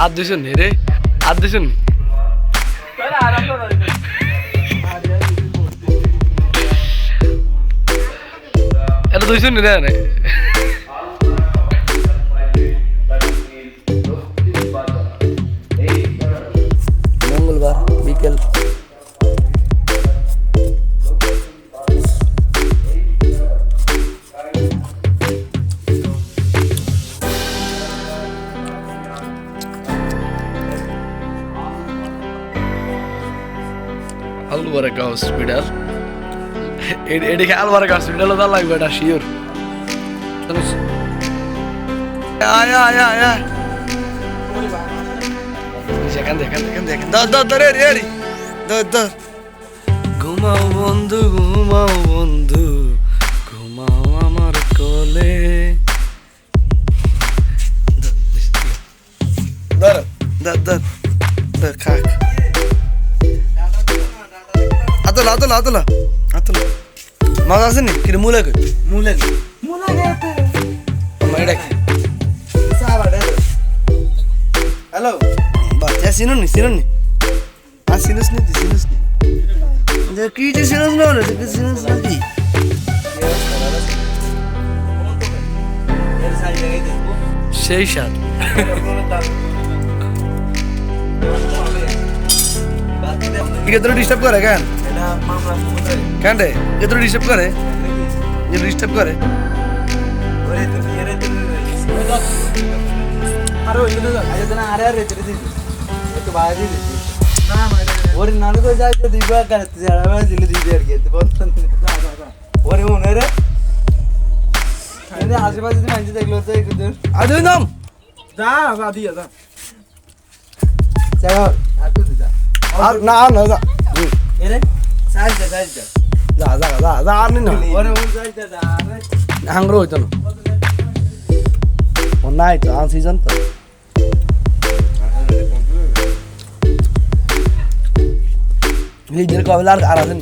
আর দুশো নে রে আর দুশো এটা দুইশো নে রে মঙ্গলবার বিকেল আলবারেকা হসপিটাল এদিকে আলবারেকা হসপিটাল দা লাগবে এটা শিওর আয় আয় আয় আয় দেখেন দেখেন দেখেন দেখেন দর দর দর এরি এরি ঘুমাও বন্ধু ঘুমাও বন্ধু ঘুমাও আমার কোলে দর দর খাক আতলা আতলা আতলা। আতলা। মাছ আছে নি? কিরে মুলে কই? মুলে এটা কি? হ্যালো? বাচ্চা চিনো নি চিনো নি আর চিনোস নি তুই চিনোস নি? যে কি যে চিনোস না রে তুই চিনোস না কি? সেই ঠিক ডিস্টার্ব করে কেন? কেন রে এ তোর ডিস্টার্ব করে? যে ডিস্টার্ব করে? ওরে নানু তো যাইতে দিবা কাটতে যাবে দিলে দিবে আর কি? ওরে মনে রে। আশেপাশে মানছি দেখল তো আর দুই নাম? যা দিয়া যা। চলো। আর আর না না যা। এরে সাইজ সাইজ যা যা যা যা আর নি ওরে ওর সাইজ যা হাঙ্গর হইতো না। ও নাই তো আন সিজন তো। নিজের কবে আর আর আছেন